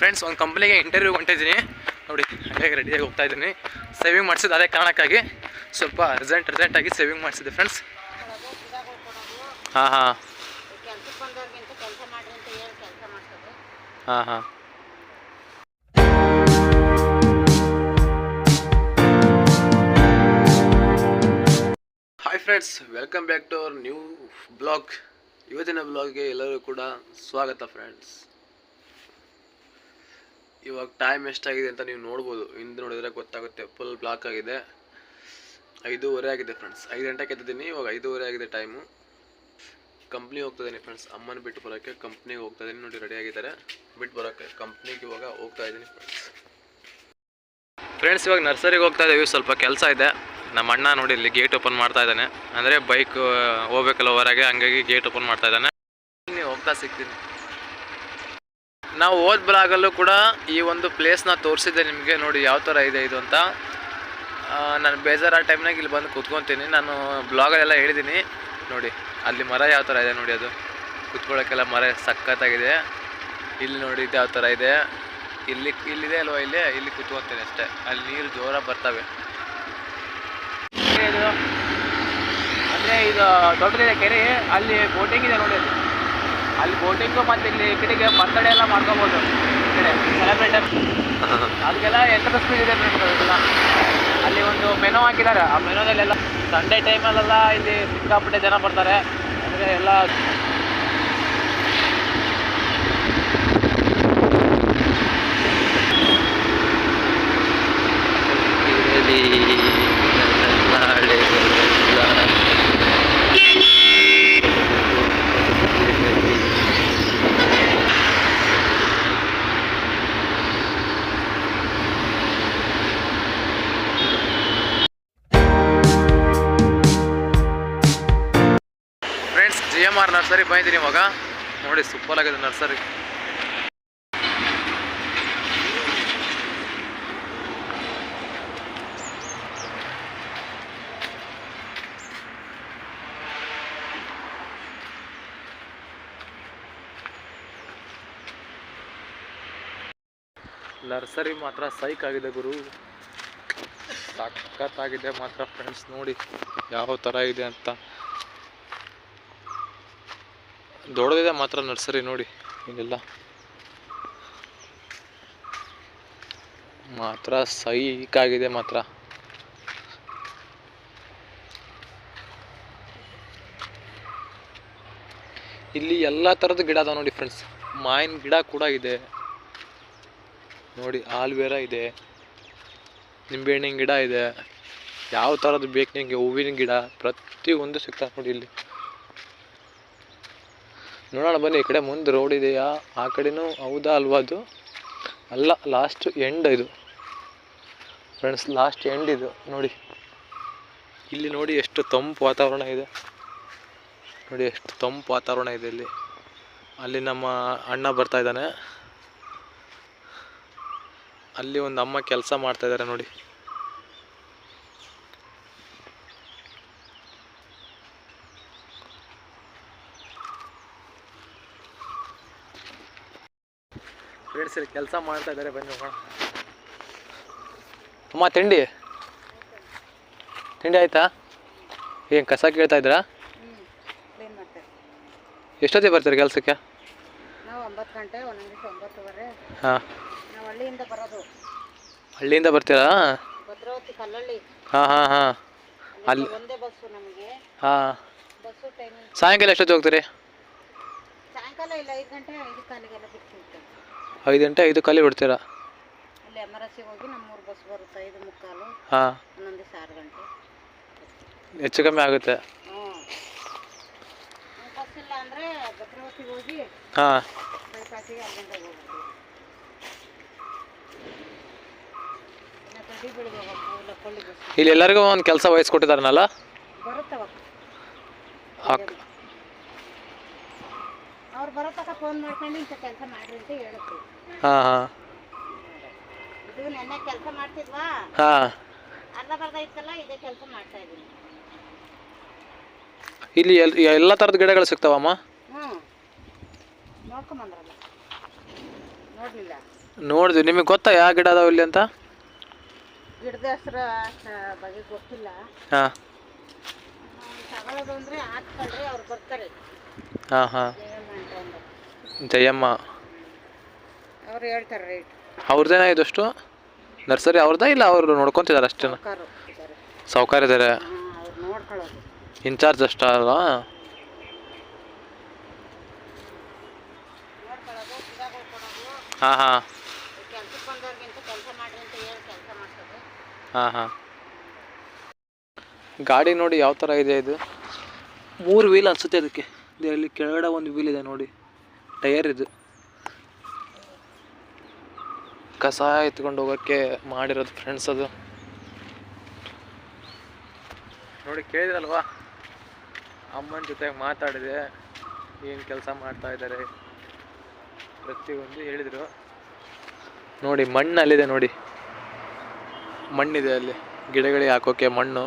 Friends ಒಂದು ಕಂಪ್ನಿಗೆ interview ಹೊಂಟಿದ್ದೀನಿ. ನೋಡಿ ಹೇಗೆ ರೆಡಿಯಾಗಿ ಹೋಗ್ತಾ ಇದ್ದೀನಿ. ಸೇವಿಂಗ್ ಮಾಡಿಸಿದ್ದು ಅದೇ ಕಾರಣಕ್ಕಾಗಿ. ಸ್ವಲ್ಪ ಅರ್ಜೆಂಟ್ ಅರ್ಜೆಂಟಾಗಿ ಸೇವಿಂಗ್ ಮಾಡಿಸಿದ್ದೆ ಫ್ರೆಂಡ್ಸ್ ಹಾಂ ಹಾಂ. ಹಾಂ ಹಾಂ. Hi friends welcome back to our new blog ಇವತ್ತಿನ ಬ್ಲಾಗ್ಗೆ ಎಲ್ಲರೂ ಕೂಡ ಸ್ವಾಗತ ಫ್ರೆಂಡ್ಸ್ ಇವಾಗ ಟೈಮ್ ಎಷ್ಟಾಗಿದೆ ಅಂತ ನೀವು ನೋಡ್ಬೋದು. ಹಿಂದೆ ನೋಡಿದ್ರೆ ಗೊತ್ತಾಗುತ್ತೆ ಫುಲ್ ಬ್ಲಾಕ್ ಆಗಿದೆ. ಐದೂವರೆ ಆಗಿದೆ ಫ್ರೆಂಡ್ಸ್ ಐದು ಗಂಟೆಗೆ ಎದ್ದಿದ್ದೀನಿ, ಇವಾಗ ಐದೂವರೆ ಆಗಿದೆ ಟೈಮು ಕಂಪ್ನಿಗೆ ಹೋಗ್ತಾ ಇದ್ದೀನಿ ಫ್ರೆಂಡ್ಸ್ ಅಮ್ಮನ ಬಿಟ್ಟು ಬರೋಕ್ಕೆ ಕಂಪ್ನಿಗೆ ಹೋಗ್ತಾ ನೋಡಿ ರೆಡಿ ಆಗಿದ್ದಾರೆ. ಬಿಟ್ಟು ಬರೋಕ್ಕೆ ಕಂಪ್ನಿಗೆ ಇವಾಗ ಹೋಗ್ತಾ ಇದ್ದೀನಿ ಫ್ರೆಂಡ್ಸ್ ಫ್ರೆಂಡ್ಸ್ ಇವಾಗ ನರ್ಸರಿಗೆ ಹೋಗ್ತಾ ಇದ್ದೀವಿ ಸ್ವಲ್ಪ ಕೆಲಸ ಇದೆ. ನಮ್ಮ ಅಣ್ಣ ನೋಡಿ ಇಲ್ಲಿ ಗೇಟ್ ಓಪನ್ ಮಾಡ್ತಾ ಇದ್ದಾನೆ. ಅಂದರೆ ಬೈಕ್ ಹೋಗ್ಬೇಕಲ್ಲ ಹೊರಗೆ, ಹಂಗಾಗಿ ಗೇಟ್ ಓಪನ್ ಮಾಡ್ತಾ ಇದ್ದಾನೆ. ಹೋಗ್ತಾ ಸಿಗ್ತೀನಿ. ನಾವು ಓದ್ ಬ್ಲಾಗಲ್ಲೂ ಕೂಡ ಈ ಒಂದು ಪ್ಲೇಸ್ನ ತೋರಿಸಿದ್ದೆ ನಿಮಗೆ. ನೋಡಿ ಯಾವ ಥರ ಇದೆ ಇದು ಅಂತ. ನಾನು ಬೇಜಾರ ಟೈಮ್ನಾಗ ಇಲ್ಲಿ ಬಂದು ಕೂತ್ಕೊತೀನಿ. ನಾನು ಬ್ಲಾಗಲ್ಲೆಲ್ಲ ಹೇಳಿದ್ದೀನಿ ನೋಡಿ, ಅಲ್ಲಿ ಮರ ಯಾವ ಥರ ಇದೆ ನೋಡಿ ಅದು. ಕುತ್ಕೊಳ್ಳೋಕ್ಕೆಲ್ಲ ಮರ ಸಖತ್ತಾಗಿದೆ. ಇಲ್ಲಿ ನೋಡಿ ಇದು ಯಾವ ಥರ ಇದೆ. ಇಲ್ಲಿ, ಇಲ್ಲಿದೆ ಅಲ್ವಾ ಇಲ್ಲಿ? ಇಲ್ಲಿ ಕುತ್ಕೊತೀನಿ ಅಷ್ಟೇ. ಅಲ್ಲಿ ನೀರು ಜೋರಾಗಿ ಬರ್ತವೆ. ಅಂದರೆ ಇದು ದೊಡ್ಡದಿದೆ ಕೆರೆ. ಅಲ್ಲಿ ಬೋಟಿಂಗ್ ಇದೆ ನೋಡಿ ಅಲ್ಲಿ ಅಲ್ಲಿ ಬೋಟಿಂಗ್ ಮತ್ತೆ ಇಲ್ಲಿ ಕಡೆಗೆ ಬರ್ತಡೇ ಎಲ್ಲ ಮಾಡ್ಕೋಬಹುದು ಈ ಕಡೆ ಸೆಲೆಬ್ರೇಟರ್ ಅದಕ್ಕೆಲ್ಲ ಇದೆ ಫ್ರೆಂಡ್ಸ್ ಅಲ್ಲಿ ಒಂದು ಮೆನು ಹಾಕಿದ್ದಾರೆ. ಆ ಮೆನುದಲ್ಲೆಲ್ಲ ಸಂಡೇ ಟೈಮಲ್ಲೆಲ್ಲ ಇಲ್ಲಿ ಸಿಕ್ಕಾಪಟ್ಟೆ ಜನ ಬರ್ತಾರೆ. ಅಂದರೆ ಎಲ್ಲ ಆರ್ ನರ್ಸರಿ ಬಂದಿದ್ದೀನಿ ಇವಾಗ. ನೋಡಿ ಸೂಪರ್ ಆಗಿದೆ ನರ್ಸರಿ. ನರ್ಸರಿ ಮಾತ್ರ ಸೈಕ್ ಆಗಿದೆ ಗುರು. ಸಖತ್ತಾಗಿದೆ ಮಾತ್ರ ಫ್ರೆಂಡ್ಸ್ ನೋಡಿ, ಯಾವ ಥರ ಇದೆ ಅಂತ. ದೊಡ್ಡದಿದೆ ಮಾತ್ರ ನರ್ಸರಿ ನೋಡಿ, ಇಲ್ಲೆಲ್ಲ. ಮಾತ್ರ ಸೈಕಾಗಿದೆ ಮಾತ್ರ. ಇಲ್ಲಿ ಎಲ್ಲ ಥರದ ಗಿಡ ಅದಾವ ನೋಡಿ ಫ್ರೆಂಡ್ಸ್ ಮಾವಿನ ಗಿಡ ಕೂಡ ಇದೆ. ನೋಡಿ ಆಲ್ವೇರ ಇದೆ. ನಿಂಬೆಹಣ್ಣಿನ ಗಿಡ ಇದೆ. ಯಾವ ಥರದ್ದು ಬೇಕು ನಿಮಗೆ ಹೂವಿನ ಗಿಡ. ಪ್ರತಿಯೊಂದು ಸಿಗ್ತಾವೆ ನೋಡಿ ಇಲ್ಲಿ. ನೋಡೋಣ ಬನ್ನಿ, ಈ ಕಡೆ ಮುಂದೆ ರೋಡ್ ಇದೆಯಾ? ಆ ಕಡೆನೂ ಹೌದಾ ಅಲ್ವಾ ಅದು? ಅಲ್ಲ ಲಾಸ್ಟ್ ಎಂಡ್ ಇದು. ಫ್ರೆಂಡ್ಸ್ ಲಾಸ್ಟ್ ಎಂಡ್ ಇದು. ನೋಡಿ. ಇಲ್ಲಿ ನೋಡಿ ಎಷ್ಟು ತಂಪು ವಾತಾವರಣ ಇದೆ. ನೋಡಿ ಎಷ್ಟು ತಂಪು ವಾತಾವರಣ ಇದೆ ಇಲ್ಲಿ. ಅಲ್ಲಿ ನಮ್ಮ ಅಣ್ಣ ಬರ್ತಾ ಇದ್ದಾನೆ. ಅಲ್ಲಿ ಒಂದು ಅಮ್ಮ ಕೆಲಸ ಮಾಡ್ತಾ ಇದ್ದಾರೆ ನೋಡಿ. ಫ್ರೆಂಡ್ಸ್ ಕೆಲಸ ಮಾಡ್ತಾ ಇದ್ದಾರೆ ಬನ್ನಿ ಹೋಗೋಣ. ಅಮ್ಮ ತಿಂಡಿ? ತಿಂಡಿ ಆಯ್ತಾ? ಏನು ಕಸ ಕೇಳ್ತಾ ಇದ್ದೀರಾ? ಎಷ್ಟೊತ್ತಿಗೆ ಬರ್ತೀರಿ ಕೆಲಸಕ್ಕೆ? ನಾವು ಒಂಬತ್ತು ಗಂಟೆ ಒಂದೊಂದು ದಿವಸ ಹಾಂ. ನಾವು ಹಳ್ಳಿಯಿಂದ ಬರೋದು. ಹಳ್ಳಿಯಿಂದ ಬರ್ತೀರಾ? ಭದ್ರಾವತಿ ಕಲ್ಲಳ್ಳಿ. ಹಾಂ ಹಾಂ ಹಾಂ. ಅಲ್ಲಿ ಒಂದೇ ಬಸ್ಸು ನಮಗೆ. ಹಾಂ. ಬಸ್ಸು ಟೈಮಿಂಗ್ ಸಾಯಂಕಾಲ ಎಷ್ಟೊತ್ತಿಗೆ ಹೋಗ್ತೀರಿ? ಸಾಯಂಕಾಲ ಇಲ್ಲ ಐದು ಗಂಟೆ ಐದು ಕಾಲಿಗೆಲ್ಲ ಬಿಡ್ತಿರ್ತೇವೆ ಐದು ಗಂಟೆ ಐದು ಕಾಲಿ ಬಿಡ್ತೀರಾ ಅಲ್ಲಿ ಎಂ ಆರ್ ಎಸ್ಸಿಗೆ ಹೋಗಿ ನಮ್ಮೂರು ಬಸ್ ಬರುತ್ತೆ ಐದು ಮುಕ್ಕಾಲು. ಹಾಂ. ಒಂದೊಂದು ದಿವಸ ಆರು ಗಂಟೆ. ಹೆಚ್ಚು ಕಮ್ಮಿ ಆಗುತ್ತೆ. ಹ್ಞೂ. ಬಸ್ ಇಲ್ಲ ಅಂದರೆ ಭದ್ರಾವತಿಗೆ ಹೋಗಿ ಹಾಂ. ಬೈಪಾಸಿಗೆ ಹೋಗ್ಬೇಕು ಇಲ್ಲ ಕೊಳ್ಳಿ ಬಸ್. ಇಲ್ಲಿ ಎಲ್ಲರಿಗೂ ಒಂದು ಕೆಲಸ ವಹಿಸ್ಕೊಟ್ಟಿದಾರನಲ್ಲ? ಬರುತ್ತವ. ಹಾಕ್ ಅವ್ರು ಬರೋ ತನಕ ಫೋನ್ ಮಾಡ್ಕೊಂಡು ಇಂಥ ಕೆಲಸ ಮಾಡ್ರಿ ಅಂತ ಹೇಳ್ತೀವಿ ಹಾಂ ಹಾಂ. ಇದು ನೆನ್ನೆ ಕೆಲಸ ಮಾಡ್ತಿದ್ವಾ? ಹಾಂ. ಅರ್ಧ ಬರ್ಧ ಇತ್ತಲ್ಲ ಇದೇ ಕೆಲಸ ಮಾಡ್ತಾ ಇದ್ದೀನಿ. ಇಲ್ಲಿ ಎಲ್ ಎಲ್ಲ ಥರದ ಗಿಡಗಳು ಸಿಗ್ತಾವಮ್ಮ ಹ್ಞೂ ನೋಡ್ಕೊಂಬಂದ್ರಲ್ಲ ನೋಡ್ಲಿಲ್ಲ. ನೋಡಿದ್ವಿ. ನಿಮಗೆ ಗೊತ್ತಾ ಯಾವ ಗಿಡ ಅದಾವ ಇಲ್ಲಿ ಅಂತ? ಗಿಡದ ಹೆಸರು ಬಗ್ಗೆ ಗೊತ್ತಿಲ್ಲ. ಹಾಂ. ತಗೊಳ್ಳೋದು ಅಂದರೆ ಹಾಕ್ಕೊಳ್ರಿ ಅವ್ರು ಬರ್ತಾರೆ. ಹಾಂ ಹಾಂ. ಜಯಮ್ಮ. ಅವ್ರು ಹೇಳ್ತಾರೆ ರೇಟ್ ಅವ್ರದ್ದೇನ ಇದಷ್ಟು ನರ್ಸರಿ ಅವ್ರದ ಇಲ್ಲ ಅವರು ನೋಡ್ಕೊತಿದ್ದಾರೆ ಅಷ್ಟೇ. ಕಾರು ಇದ್ದಾರೆ. ಸಾವುಕಾರ ಇದ್ದಾರೆ. ಅವ್ರು ನೋಡ್ಕೊಳ್ಳೋದು. ಇನ್ಚಾರ್ಜ್ ಅಷ್ಟ ಅಲ್ವಾ? ನೋಡ್ಕೊಳ್ಳೋದು ಗಿಡಗಳು ಕೊಡೋದು. ಹಾಂ ಹಾಂ. ಕೆಲ್ಸಕ್ಕೆ ಬಂದವ್ರಿಗಿಂತ ಕೆಲಸ ಮಾಡ್ರಿ ಅಂತ ಹೇಳಿ ಕೆಲಸ ಮಾಡ್ಸೋದು ಹಾಂ ಹಾಂ. ಗಾಡಿ ನೋಡಿ ಯಾವ ಥರ ಇದೆ ಇದು? ಮೂರು ವೀಲ್ ಅನಿಸುತ್ತೆ ಅದಕ್ಕೆ. ಇಲ್ಲಿ ಅಲ್ಲಿ ಕೆಳಗಡೆ ಒಂದು ವೀಲ್ ಇದೆ ನೋಡಿ. ಟಯರ್ ಇದು ಕಸ ಎತ್ಕೊಂಡು ಹೋಗೋಕ್ಕೆ ಮಾಡಿರೋದು ಫ್ರೆಂಡ್ಸ್ ಅದು. ನೋಡಿ, ಕೇಳಿದ್ರಲ್ವಾ? ಅಮ್ಮನ ಜೊತೆ ಮಾತಾಡಿದೆ, ಏನು ಕೆಲಸ ಮಾಡ್ತಾ ಇದ್ದಾರೆ ಪ್ರತಿಯೊಂದು ಹೇಳಿದರು. ನೋಡಿ ಮಣ್ಣು ಅಲ್ಲಿದೆ ನೋಡಿ. ಮಣ್ಣಿದೆ ಅಲ್ಲಿ. ಗಿಡಗಳಿಗೆ ಹಾಕೋಕೆ ಮಣ್ಣು.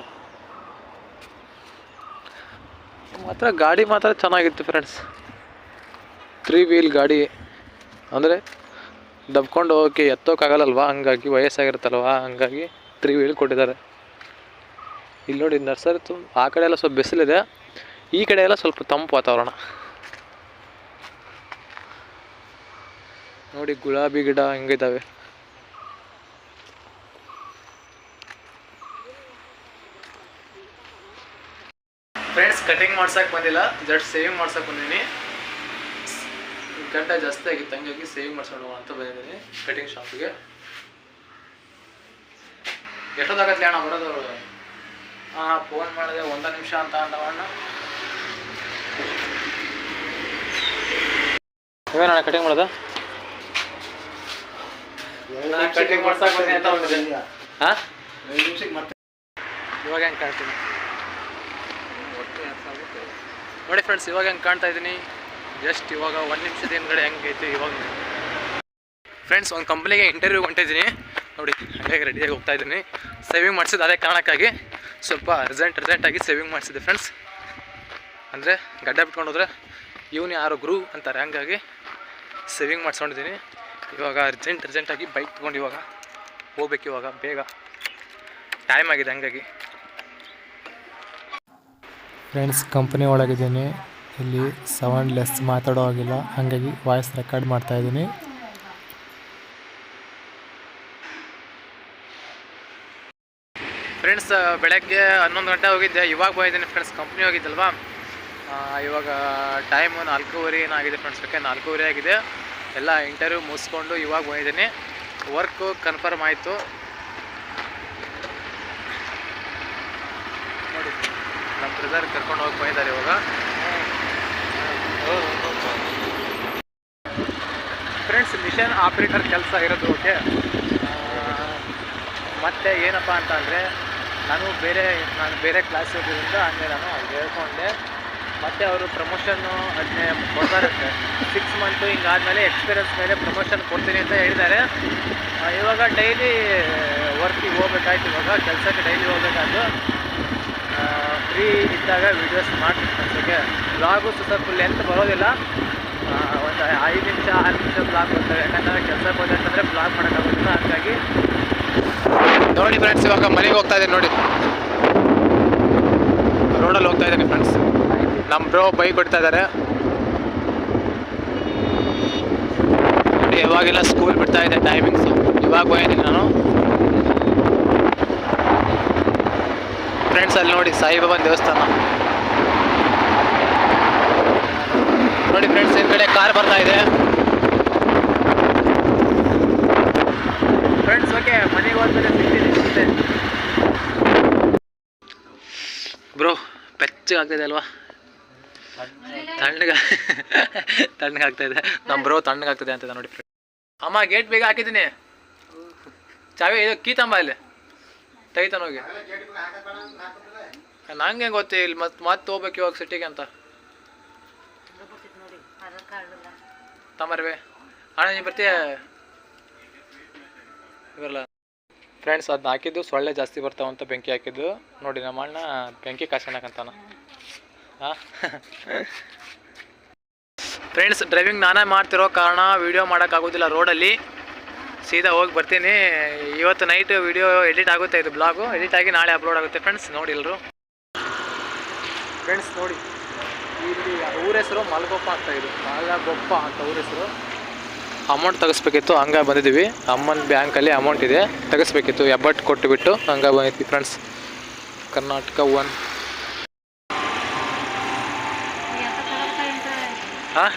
ಮಾತ್ರ ಗಾಡಿ ಮಾತ್ರ ಚೆನ್ನಾಗಿತ್ತು ಫ್ರೆಂಡ್ಸ್ ತ್ರೀ ವೀಲ್ ಗಾಡಿ, ಅಂದರೆ ದಬ್ಕೊಂಡು ಹೋಗೋಕ್ಕೆ ಎತ್ತೋಕ್ಕಾಗಲ್ಲಲ್ವಾ? ಹಂಗಾಗಿ ವಯಸ್ಸಾಗಿರುತ್ತಲ್ವಾ? ಹಂಗಾಗಿ ತ್ರೀ ವೀಲ್ ಕೊಟ್ಟಿದ್ದಾರೆ. ಇಲ್ಲಿ ನೋಡಿ, ನರ್ಸರಿ ತುಂಬ, ಆ ಕಡೆ ಎಲ್ಲ ಸ್ವಲ್ಪ ಬಿಸಿಲಿದೆ. ಈ ಕಡೆ ಎಲ್ಲ ಸ್ವಲ್ಪ ತಂಪು ವಾತಾವರಣ. ನೋಡಿ, ಗುಲಾಬಿ ಗಿಡ ಹೆಂಗಿದ್ದಾವೆ ಫ್ರೆಂಡ್ಸ್ ಕಟಿಂಗ್ ಮಾಡ್ಸಕ್ಕೆ ಬಂದಿಲ್ಲ. ಜಸ್ಟ್ ಸೇವಿಂಗ್ ಮಾಡ್ಸಕ್ಕೆ ಬಂದೀನಿ. ಗಂಟೆ ಜಾಸ್ತಿ ಆಗಿತ್ತು ಹಂಗಾಗಿ ಸೇವಿಂಗ್ ಮಾಡ್ಸೋಣ ಅಂತ ಬಂದಿದ್ದೀನಿ ಕಟಿಂಗ್ ಶಾಪಿಗೆ. ಎಷ್ಟೊತ್ತಾಗತ್ತೆ ಅಣ್ಣ ಬರೋದು? ಹಾಂ ಫೋನ್ ಮಾಡಿದೆ ಒಂದು ನಿಮಿಷ ಅಂತ ಅಂದವಣ್ಣ ಇವೇನಣ್ಣ ಕಟಿಂಗ್ ಮಾಡೋದ? ಕಟಿಂಗ್ ಅಂತ ಹಾಂ? ಇವಾಗ ಹೆಂಗೆ ಕಾಣ್ತೀನಿ ನೋಡಿ ಫ್ರೆಂಡ್ಸ್ ಇವಾಗ ಹೆಂಗೆ ಕಾಣ್ತಾ ಇದ್ದೀನಿ? ಜಸ್ಟ್ ಇವಾಗ ಒಂದು ನಿಮಿಷದ ಹಿಂದ್ಗಡೆ ಹೆಂಗೈತೆ ಇವಾಗ ಫ್ರೆಂಡ್ಸ್ ಒಂದು ಕಂಪ್ನಿಗೆ ಇಂಟರ್ವ್ಯೂ ಹೊಂಟಿದ್ದೀನಿ ನೋಡಿ, ಹಾಗಾಗಿ ರೆಡಿಯಾಗಿ ಹೋಗ್ತಾ ಇದ್ದೀನಿ. ಸೇವಿಂಗ್ ಮಾಡಿಸಿದ್ದು ಅದೇ ಕಾರಣಕ್ಕಾಗಿ ಸ್ವಲ್ಪ ಅರ್ಜೆಂಟ್ ಅರ್ಜೆಂಟಾಗಿ ಸೇವಿಂಗ್ ಮಾಡಿಸಿದ್ದೆ ಫ್ರೆಂಡ್ಸ್ ಅಂದರೆ ಗಡ್ಡ ಬಿಟ್ಕೊಂಡು ಹೋದ್ರೆ ಇವನು ಯಾರು ಗುರು ಅಂತಾರೆ. ಹಂಗಾಗಿ ಸೇವಿಂಗ್ ಮಾಡ್ಸ್ಕೊಂಡಿದ್ದೀನಿ ಇವಾಗ ಅರ್ಜೆಂಟ್ ಅರ್ಜೆಂಟಾಗಿ ಬೈಕ್ ತೊಗೊಂಡು ಇವಾಗ ಹೋಗ್ಬೇಕು ಇವಾಗ, ಬೇಗ. ಟೈಮ್ ಆಗಿದೆ ಹಂಗಾಗಿ. ಫ್ರೆಂಡ್ಸ್ ಕಂಪ್ನಿ ಒಳಗಿದ್ದೀನಿ. ಇಲ್ಲಿ ಸೌಂಡ್ ಲೆಸ್ ಮಾತಾಡೋ ಹಾಗಿಲ್ಲ. ಹಾಗಾಗಿ ವಾಯ್ಸ್ ರೆಕಾರ್ಡ್ ಮಾಡ್ತಾ ಇದ್ದೀನಿ. ಫ್ರೆಂಡ್ಸ್ ಬೆಳಗ್ಗೆ ಹನ್ನೊಂದು ಗಂಟೆ ಹೋಗಿದ್ದೆ. ಇವಾಗ ಬಂದಿದ್ದೀನಿ ಫ್ರೆಂಡ್ಸ್ ಕಂಪ್ನಿ ಹೋಗಿದ್ದಲ್ವಾ? ಇವಾಗ ಟೈಮು ನಾಲ್ಕೂವರೆ ಏನಾಗಿದೆ ಫ್ರೆಂಡ್ಸ್ ಯಾಕೆ ನಾಲ್ಕೂವರೆ ಆಗಿದೆ. ಎಲ್ಲ ಇಂಟರ್ವ್ಯೂ ಮುಗಿಸ್ಕೊಂಡು ಇವಾಗ ಬಂದಿದ್ದೀನಿ. ವರ್ಕು ಕನ್ಫರ್ಮ್ ಆಯಿತು. ನೋಡಿ ನಮ್ಮ ಬ್ರದರ್ ಕರ್ಕೊಂಡು ಹೋಗಿ ಬಂದಿದ್ದಾರೆ ಇವಾಗ. ಫ್ರೆಂಡ್ಸ್ ಮಿಷನ್ ಆಪ್ರೇಟರ್ ಕೆಲಸ ಇರೋದು ಓಕೆ ಮತ್ತು ಏನಪ್ಪ ಅಂತ ಅಂದರೆ, ನಾನು ಬೇರೆ ನಾನು ಬೇರೆ ಕ್ಲಾಸ್ ಹೋಗಿದ್ದರಿಂದ ಹಂಗೆ ನಾನು ಹೇಳ್ಕೊಂಡೆ. ಮತ್ತು ಅವರು ಪ್ರಮೋಷನ್ನು ಅದನ್ನೇ ಕೊಡ್ತಾರಂತೆ ಸಿಕ್ಸ್ ಮಂತು ಹಿಂಗಾದಮೇಲೆ ಎಕ್ಸ್ಪೀರಿಯನ್ಸ್ ಮೇಲೆ ಪ್ರಮೋಷನ್ ಕೊಡ್ತೀನಿ ಅಂತ ಹೇಳಿದ್ದಾರೆ. ಇವಾಗ ಡೈಲಿ ವರ್ಕಿಗೆ ಹೋಗ್ಬೇಕಾಯ್ತು ಇವಾಗ, ಕೆಲಸಕ್ಕೆ ಡೈಲಿ ಹೋಗ್ಬೇಕಾಯ್ತು. ಫ್ರೀ ಇದ್ದಾಗ ವೀಡಿಯೋಸ್ ಮಾಡ್ತೀನಿ ಅನ್ಸೋಕ್ಕೆ ಬ್ಲಾಗು ಸುತ್ತ ಫುಲ್ ಲೆಂತ್ ಬರೋದಿಲ್ಲ. ಒಂದು ಐದು ನಿಮಿಷ ಆರು ನಿಮಿಷ ಬ್ಲಾಕ್ ಬರ್ತವೆ ಯಾಕಂದರೆ ಕೆಲಸಕ್ಕೆ ಹೋದಂತಂದರೆ ಬ್ಲಾಕ್ ಮಾಡೋಕ್ಕಾಗೋದಿಲ್ಲ. ಹಾಗಾಗಿ ನೋಡಿ ಫ್ರೆಂಡ್ಸ್ ಇವಾಗ ಮನೆಗೆ ಹೋಗ್ತಾ ಇದ್ದೀನಿ ನೋಡಿ. ರೋಡಲ್ಲಿ ಹೋಗ್ತಾ ಇದ್ದೀನಿ ಫ್ರೆಂಡ್ಸ್ ನಮ್ಮ ಬ್ರೋ ಬೈಕ್ ಬಿಡ್ತಾ ಇದ್ದಾರೆ. ನೋಡಿ, ಇವಾಗೆಲ್ಲ ಸ್ಕೂಲ್ ಬಿಡ್ತಾ ಇದೆ ಟೈಮಿಂಗ್ಸು ಇವಾಗ ಹೋಗಿದ್ದೀನಿ ನಾನು. ಫ್ರೆಂಡ್ಸ್ ಅಲ್ಲಿ ನೋಡಿ ಸಾಯಿಬಾಬಾನ ದೇವಸ್ಥಾನ ನೋಡಿ ಹಿಂದ್ಗಡೆ ಕಾರ್ ಬರ್ತಾ ಇದೆ. ಫ್ರೆಂಡ್ಸ್ ಓಕೆ ಮನೆಗೆ ಹೋದ್ಮೇಲೆ ಸಿಗ್ತೀನಿ ಬ್ರೋ ಬೆಚ್ಚಗೆ ಆಗ್ತಿದೆ ಅಲ್ವಾ? ತಣ್ಣಗೆ ತಣ್ಣಗಾಗ್ತಾ ಇದೆ. ನಮ್ಮ ಬ್ರೋ ತಣ್ಣಗಾಗ್ತದೆ ಅಂತ ನೋಡಿ ಅಮ್ಮ ಗೇಟ್ ಬೇಗ ಹಾಕಿದ್ದೀನಿ. ಚಾವಿ ಇದು ಕೀತಂಬ ಇಲ್ಲಿ. ತೈತನ ಹೋಗಿ. ನಂಗೆ ಗೊತ್ತಿಲ್ಲ ಇಲ್ಲಿ ಮತ್ತೆ ಮತ್ತೆ ಹೋಗ್ಬೇಕು ಇವಾಗ ಸಿಟಿಗೆ ಅಂತ ಗೊತ್ತಿತ್ತು ನೋಡಿ ಆಧಾರ್ ಕಾರ್ಡ್ ಇಲ್ಲ ತಮ್ಮರ್ವೆ. ಅಣ್ಣ ನೀವು ಬರ್ತೀಯ? ಫ್ರೆಂಡ್ಸ್ ಅದನ್ನ ಹಾಕಿದ್ದು ಸೊಳ್ಳೆ ಜಾಸ್ತಿ ಬರ್ತಾವಂತ ಬೆಂಕಿ ಹಾಕಿದ್ದು. ನೋಡಿ ನಮ್ಮ ಅಣ್ಣ ಬೆಂಕಿ ಕಾಸಣಕಂತಾನ ಹಾಂ? ಫ್ರೆಂಡ್ಸ್ ಡ್ರೈವಿಂಗ್ ನಾನೇ ಮಾಡ್ತಿರೋ ಕಾರಣ ವೀಡಿಯೋ ಮಾಡೋಕ್ಕಾಗೋದಿಲ್ಲ ರೋಡಲ್ಲಿ ಸೀದಾ ಹೋಗಿ ಬರ್ತೀನಿ. ಇವತ್ತು ನೈಟ್ ವಿಡಿಯೋ ಎಡಿಟ್ ಆಗುತ್ತೆ ಇದು ಬ್ಲಾಗು ಎಡಿಟ್ ಆಗಿ ನಾಳೆ ಅಪ್ಲೋಡ್ ಆಗುತ್ತೆ ಫ್ರೆಂಡ್ಸ್ ನೋಡಿ ಎಲ್ಲರೂ ಫ್ರೆಂಡ್ಸ್ ನೋಡಿ. ಇಲ್ಲಿ ಊರ ಹೆಸರು ಮಲಗೊಪ್ಪ ಅಂತ ಇದು ಮಲಗೊಪ್ಪ ಅಂತ ಊರ ಹೆಸರು. ಅಮೌಂಟ್ ತೆಗಿಸ್ಬೇಕಿತ್ತು ಹಂಗ ಬಂದಿದ್ದೀವಿ ಅಮ್ಮನ ಬ್ಯಾಂಕಲ್ಲಿ ಅಮೌಂಟ್ ಇದೆ ತೆಗಿಸ್ಬೇಕಿತ್ತು ಕೊಟ್ಟು ಕೊಟ್ಟುಬಿಟ್ಟು ಹಂಗ ಬಂದಿದ್ವಿ ಫ್ರೆಂಡ್ಸ್ ಕರ್ನಾಟಕ ಒನ್ ಹಾಂ?